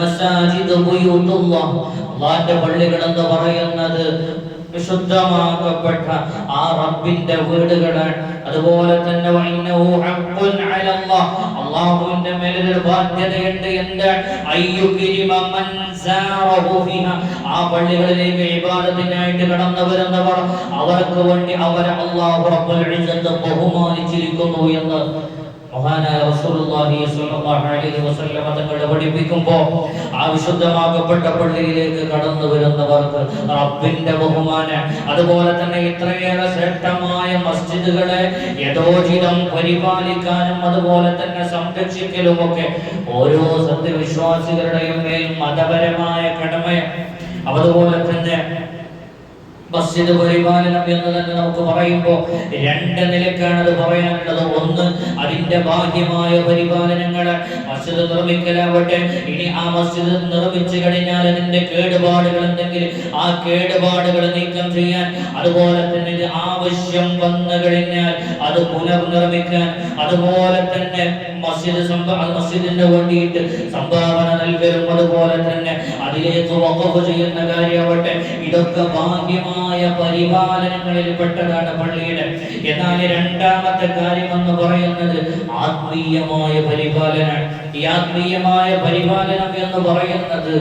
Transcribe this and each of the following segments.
മസാജിദ് അള്ളാന്റെ പള്ളികൾ എന്ന് പറയുന്നത് വിശുദ്ധമാക്കപ്പെട്ട ആ റബ്ബിന്റെ വീടുകളാണ്. അതുപോലെ തന്നെ വഇന്നഹു മേലൊരു ബാധ്യതയുണ്ട് എന്ത്? ആ പള്ളികളിലേക്ക് വിവാദത്തിനായിട്ട് കടന്നു വരുന്നവർ അവർക്ക് വേണ്ടി അവരെ ഇസ്സത്ത് ബഹുമാനിച്ചിരിക്കുന്നു എന്ന് മഹാനായ റസൂലുള്ളാഹി സ്വല്ലല്ലാഹു അലൈഹി വസല്ലം തങ്ങൾ പഠിപ്പിക്കുമ്പോൾ ആ വിശുദ്ധമാക്കപ്പെട്ട പള്ളിയിലേക്ക് കടന്നു വരുന്നവർക്ക് റബ്ബിന്റെ ബഹുമാനം. അതുപോലെ തന്നെ ഇത്രയേറെ ശ്രേഷ്ഠമായ മസ്ജിദുകളെ യഥോചിതം പരിപാലിക്കാനും അതുപോലെ തന്നെ സംരക്ഷിക്കലും ഒക്കെ ഓരോ സത്യവിശ്വാസികളുടെയും മേൽ മതപരമായ കടമയാണ് അതുപോലെ തന്നെ മസ്ജിദ് പരിപാലനം എന്ന് തന്നെ നമുക്ക് പറയുമ്പോൾ രണ്ട് നിലക്കാണ് അത് പറയാനുള്ളത്. ഒന്ന് അതിന്റെ ബാഹ്യമായ പരിപാലനങ്ങൾ. മസ്ജിദ് നിർമ്മിക്കലാവട്ടെ. ഇനി ആ മസ്ജിദ് നിർമ്മിച്ചു കഴിഞ്ഞാൽ അതിന്റെ കേടുപാടുകൾ എന്തെങ്കിലും ആ കേടുപാടുകൾ നീക്കം ചെയ്യാൻ അതുപോലെ തന്നെ ഇത് ആവശ്യം വന്നു കഴിഞ്ഞാൽ അത് പുനർനിർമ്മിക്കാൻ അതുപോലെ തന്നെ മസ്ജിദ് സംഭ മസ്ജിദിന് വേണ്ടിയിട്ട് സംഭാവന നൽകലും അതുപോലെ തന്നെ അതിലേക്ക് വഖഫ് ചെയ്യുന്ന കാര്യമാവട്ടെ. ഇതൊക്കെ ബാഹ്യമായ പരിപാലനങ്ങളിൽ പെട്ടതാണ് പള്ളിയുടെ. എന്നാൽ രണ്ടാമത്തെ കാര്യം എന്ന് പറയുന്നത് ആത്മീയമായ പരിപാലനം. ഈ ആത്മീയമായ പരിപാലനം എന്ന് പറയുന്നത്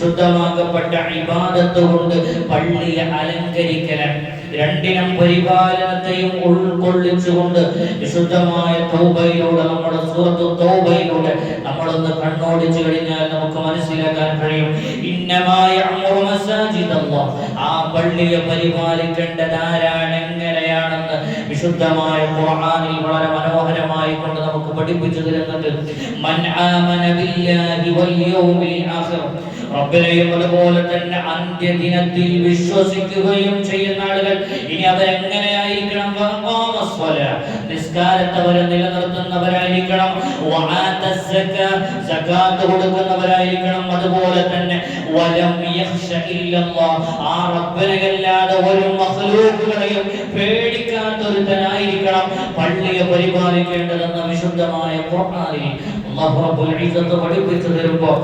ശുദ്ധമാക്കപ്പെട്ട ഇബാദത്ത് കൊണ്ട് പള്ളിയെ അലങ്കരിക്കലാണ്. രണ്ടിനും പരിപാലനത്തെയും ഉൾക്കൊള്ളിച്ചുകൊണ്ട് വിശുദ്ധമായ തൗബയിലൂടെ നമ്മുടെ സുഹൃത്തു തൗബയിലൂടെ നമ്മളൊന്ന് കണ്ണോടിച്ചു കഴിഞ്ഞാൽ നമുക്ക് മനസ്സിലാക്കാൻ കഴിയും. ഇന്നമായ ആ പള്ളിയെ പരിപാലിക്കേണ്ടത് ആരാണ് എങ്ങനെയാണെന്ന് വിശുദ്ധമായ ഖുർആനിൽ വളരെ മനോഹരമായി കൊണ്ട് നമുക്ക് പഠിപ്പിച്ചു തരുന്നുണ്ട്. മൻ ആമന ബില്ലാഹി വൽ യൗമിൽ ആഖിർ. റബ്ബിനെയും അതുപോലെ തന്നെ അന്ത്യദിനത്തിൽ വിശ്വസിക്കുകയും ചെയ്യുന്ന ആളുകൾ. ഇനി അവരെങ്ങനെയായിരിക്കണം. നിസ്കാരത്തെ അവർ നിലനിർത്തുന്നവരായിരിക്കണം വആത സകാത്ത് കൊടുക്കുന്നവരായിരിക്കണം. അതുപോലെ തന്നെ വലം ആ പള്ളിയെ പരിപാലിക്കേണ്ടതെന്ന വിശുദ്ധമായ ഖുർആനിൽ അല്ലാഹു റബ്ബുൽ പഠിപ്പിച്ചു തരുമ്പോൾ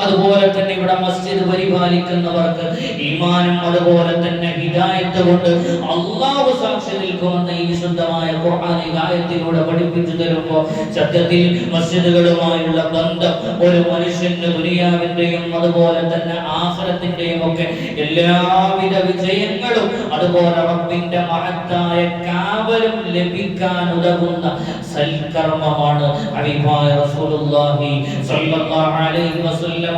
അതുപോലെ തന്നെ ഇവിടെ മസ്ജിദ് പരിപാലിക്കുന്നവർക്ക് ഈമാനും അതുപോലെ തന്നെ ഹിദായത്ത് കൊണ്ട് അള്ളാഹു സാക്ഷി നിൽക്കുമെന്ന് ഈ വിശുദ്ധമായ ഖുർആനിക ഗായത്തിലൂടെ പഠിപ്പിച്ചു തരുമ്പോൾ സത്യത്തിൽ മസ്ജിദുകളുമായുള്ള ബന്ധം ഒരു മനുഷ്യന്റെ ദുനിയാവിന്റെയും അതുപോലെ തന്നെ ആഹ്റത്തിന്റെയും ഒക്കെ എല്ലാവിധ വിജയങ്ങളും അതുപോലെ റബ്ബിന്റെ മഹത്തായ കാവലും ലഭിക്കാൻ ഉതകുന്ന സൽക്കർമ്മമാണ്. അഭിമായ റസൂലുള്ളാഹി സ്വല്ലല്ലാഹു അലൈഹി വസല്ലം